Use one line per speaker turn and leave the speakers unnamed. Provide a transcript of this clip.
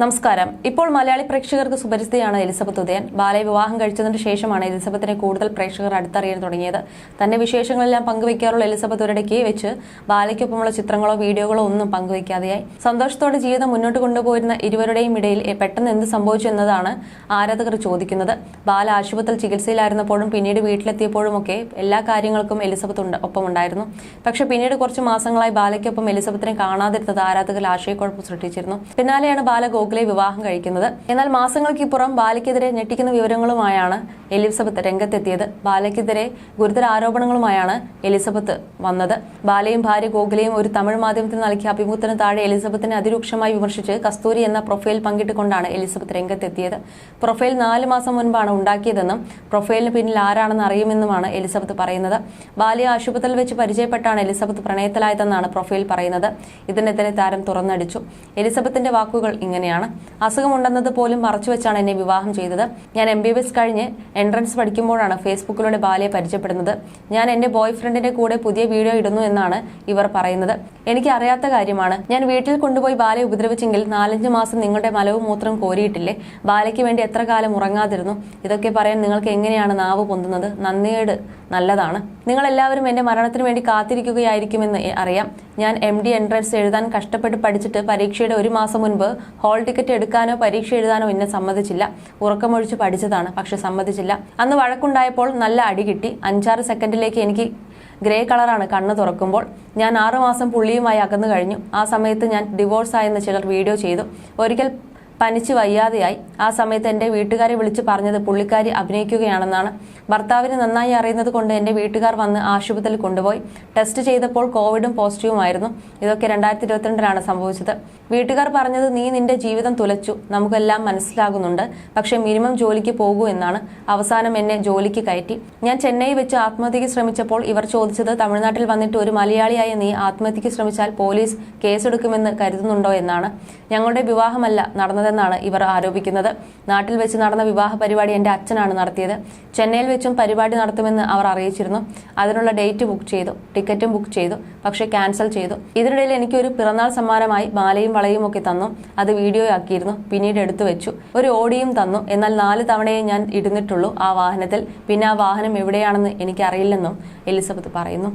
നമസ്കാരം. ഇപ്പോൾ മലയാളി പ്രേക്ഷകർക്ക് സുപരിചിതയാണ് എലിസബത്ത് ഉദയൻ. ബാലയെ വിവാഹം കഴിച്ചതിന് ശേഷമാണ് എലിസബത്തിനെ കൂടുതൽ പ്രേക്ഷകർ അടുത്തറിയാൻ തുടങ്ങിയത്. തന്റെ വിശേഷങ്ങളെല്ലാം പങ്കുവയ്ക്കാറുള്ള എലിസബത്ത് ഒരിടയ്ക്ക് വെച്ച് ബാലയ്ക്കൊപ്പമുള്ള ചിത്രങ്ങളോ വീഡിയോകളോ ഒന്നും പങ്കുവയ്ക്കാതെയായി. സന്തോഷത്തോടെ ജീവിതം മുന്നോട്ട് കൊണ്ടുപോയിരുന്ന ഇരുവരുടെയും ഇടയിൽ പെട്ടെന്ന് എന്ത് സംഭവിച്ചു എന്നതാണ് ആരാധകർ ചോദിക്കുന്നത്. ബാല ആശുപത്രിയിൽ ചികിത്സയിലായിരുന്നപ്പോഴും പിന്നീട് വീട്ടിലെത്തിയപ്പോഴുമൊക്കെ എല്ലാ കാര്യങ്ങൾക്കും എലിസബത്ത് ഒപ്പമുണ്ടായിരുന്നു. പക്ഷെ പിന്നീട് കുറച്ച് മാസങ്ങളായി ബാലയ്ക്കൊപ്പം എലിസബത്തിനെ കാണാതിരുന്നത് ആരാധകർ ആശയക്കുഴപ്പം സൃഷ്ടിച്ചിരുന്നു. പിന്നാലെയാണ് ബാല ഗോഖലെ വിവാഹം കഴിക്കുന്നത്. എന്നാൽ മാസങ്ങൾക്കിപ്പുറം ബാലയ്ക്കെതിരെ ഞെട്ടിക്കുന്ന വിവരങ്ങളുമായാണ് എലിസബത്ത് രംഗത്തെത്തിയത്. ബാലയ്ക്കെതിരെ ഗുരുതര ആരോപണങ്ങളുമായാണ് എലിസബത്ത് വന്നത്. ബാലയും ഭാര്യ ഗോഖലയും ഒരു തമിഴ് മാധ്യമത്തിന് നൽകിയ അഭിമുഖത്തിന് താഴെ എലിസബത്തിനെ അതിരൂക്ഷമായി വിമർശിച്ച് കസ്തൂരി എന്ന പ്രൊഫൈൽ പങ്കിട്ടുകൊണ്ടാണ് എലിസബത്ത് രംഗത്തെത്തിയത്. പ്രൊഫൈൽ നാല് മാസം മുൻപാണ് ഉണ്ടാക്കിയതെന്നും പ്രൊഫൈലിന് പിന്നിൽ ആരാണെന്ന് അറിയുമെന്നുമാണ് എലിസബത്ത് പറയുന്നത്. ബാലയെ ആശുപത്രിയിൽ വെച്ച് പരിചയപ്പെട്ടാണ് എലിസബത്ത് പ്രണയത്തിലായതെന്നാണ് പ്രൊഫൈൽ പറയുന്നത്. ഇതിനെതിരെ താരം തുറന്നടിച്ചു. എലിസബത്തിന്റെ വാക്കുകൾ ഇങ്ങനെയാണ്. അസുഖമുണ്ടെന്നത് പോലും മറച്ചുവെച്ചാണ് എന്നെ വിവാഹം ചെയ്തത്. ഞാൻ എം ബി ബി എസ് കഴിഞ്ഞ് എൻട്രൻസ് പഠിക്കുമ്പോഴാണ് ഫേസ്ബുക്കിലൂടെ ബാലയെ പരിചയപ്പെടുന്നത്. ഞാൻ എന്റെ ബോയ് ഫ്രണ്ടിന്റെ കൂടെ പുതിയ വീഡിയോ ഇടുന്നു എന്നാണ് ഇവർ പറയുന്നത്. എനിക്ക് അറിയാത്ത കാര്യമാണ്. ഞാൻ വീട്ടിൽ കൊണ്ടുപോയി ബാലയെ ഉപദ്രവിച്ചെങ്കിൽ നാലഞ്ച് മാസം നിങ്ങളുടെ മലവും മൂത്രം കോരിയിട്ടില്ലേ? ബാലയ്ക്ക് വേണ്ടി എത്ര കാലം ഉറങ്ങാതിരുന്നു? ഇതൊക്കെ പറയാൻ നിങ്ങൾക്ക് എങ്ങനെയാണ് നാവ് പൊന്തുന്നത്? നന്ദിയേട് നല്ലതാണ്. നിങ്ങൾ എല്ലാവരും എന്റെ മരണത്തിന് വേണ്ടി കാത്തിരിക്കുകയായിരിക്കുമെന്ന് അറിയാം. ഞാൻ എം ഡി എൻട്രൻസ് എഴുതാൻ കഷ്ടപ്പെട്ട് പഠിച്ചിട്ട് പരീക്ഷയുടെ ഒരു മാസം മുൻപ് ഹാൾ ടിക്കറ്റ് എടുക്കാനോ പരീക്ഷ എഴുതാനോ എന്നെ സമ്മതിച്ചില്ല. ഉറക്കമൊഴിച്ച് പഠിച്ചതാണ് പക്ഷെ സമ്മതിച്ചില്ല. അന്ന് വഴക്കുണ്ടായപ്പോൾ നല്ല അടി കിട്ടി. അഞ്ചാറ് സെക്കൻഡിലേക്ക് എനിക്ക് ഗ്രേ കളറാണ് കണ്ണ് തുറക്കുമ്പോൾ. ഞാൻ ആറുമാസം പുള്ളിയുമായി അകന്നു കഴിഞ്ഞു. ആ സമയത്ത് ഞാൻ ഡിവോഴ്സ് ആയെന്ന് ചിലർ വീഡിയോ ചെയ്തു. ഒരിക്കൽ പനിച്ച് വയ്യാതെയായി. ആ സമയത്ത് എന്റെ വീട്ടുകാരെ വിളിച്ച് പറഞ്ഞത് പുള്ളിക്കാരി അഭിനയിക്കുകയാണെന്നാണ്. ഭർത്താവിന് നന്നായി അറിയുന്നത് കൊണ്ട് എന്റെ വീട്ടുകാർ വന്ന് ആശുപത്രിയിൽ കൊണ്ടുപോയി. ടെസ്റ്റ് ചെയ്തപ്പോൾ കോവിഡും പോസിറ്റീവുമായിരുന്നു ഇതൊക്കെ രണ്ടായിരത്തി ഇരുപത്തിരണ്ടിലാണ് സംഭവിച്ചത്. വീട്ടുകാർ പറഞ്ഞത് നീ നിന്റെ ജീവിതം തുലച്ചു. നമുക്കെല്ലാം മനസ്സിലാകുന്നുണ്ട്. പക്ഷെ മിനിമം ജോലിക്ക് പോകൂ എന്നാണ്. അവസാനം എന്നെ ജോലിക്ക് കയറ്റി. ഞാൻ ചെന്നൈ വെച്ച് ആത്മഹത്യക്ക് ശ്രമിച്ചപ്പോൾ ഇവർ ചോദിച്ചത് തമിഴ്നാട്ടിൽ വന്നിട്ട് ഒരു മലയാളിയായ നീ ആത്മഹത്യക്ക് ശ്രമിച്ചാൽ പോലീസ് കേസെടുക്കുമെന്ന് കരുതുന്നുണ്ടോ? എന്നാണ്. ഞങ്ങളുടെ വിവാഹമല്ല നടന്നതെന്നാണ് ഇവർ ആരോപിക്കുന്നത്. നാട്ടിൽ വെച്ച് നടന്ന വിവാഹ പരിപാടി എന്റെ അച്ഛനാണ് നടത്തിയത്. ചെന്നൈയിൽ വെച്ചും പരിപാടി നടത്തുമെന്ന് അവർ അറിയിച്ചിരുന്നു. അതിനുള്ള ഡേറ്റ് ബുക്ക് ചെയ്തു. ടിക്കറ്റും ബുക്ക് ചെയ്തു. പക്ഷേ ക്യാൻസൽ ചെയ്തു. ഇതിനിടയിൽ എനിക്ക് ഒരു പിറന്നാൾ സമ്മാനമായി മാലയും വളയും ഒക്കെ തന്നു. അത് വീഡിയോ ആക്കിയിരുന്നു പിന്നീട് എടുത്തു വെച്ചു. ഒരു ഓടിയും തന്നു. എന്നാൽ നാല് തവണയെ ഞാൻ ഇരുന്നിട്ടുള്ളൂ ആ വാഹനത്തിൽ. പിന്നെ ആ വാഹനം എവിടെയാണെന്ന് എനിക്കറിയില്ലെന്നും എലിസബത്ത് പറയുന്നു.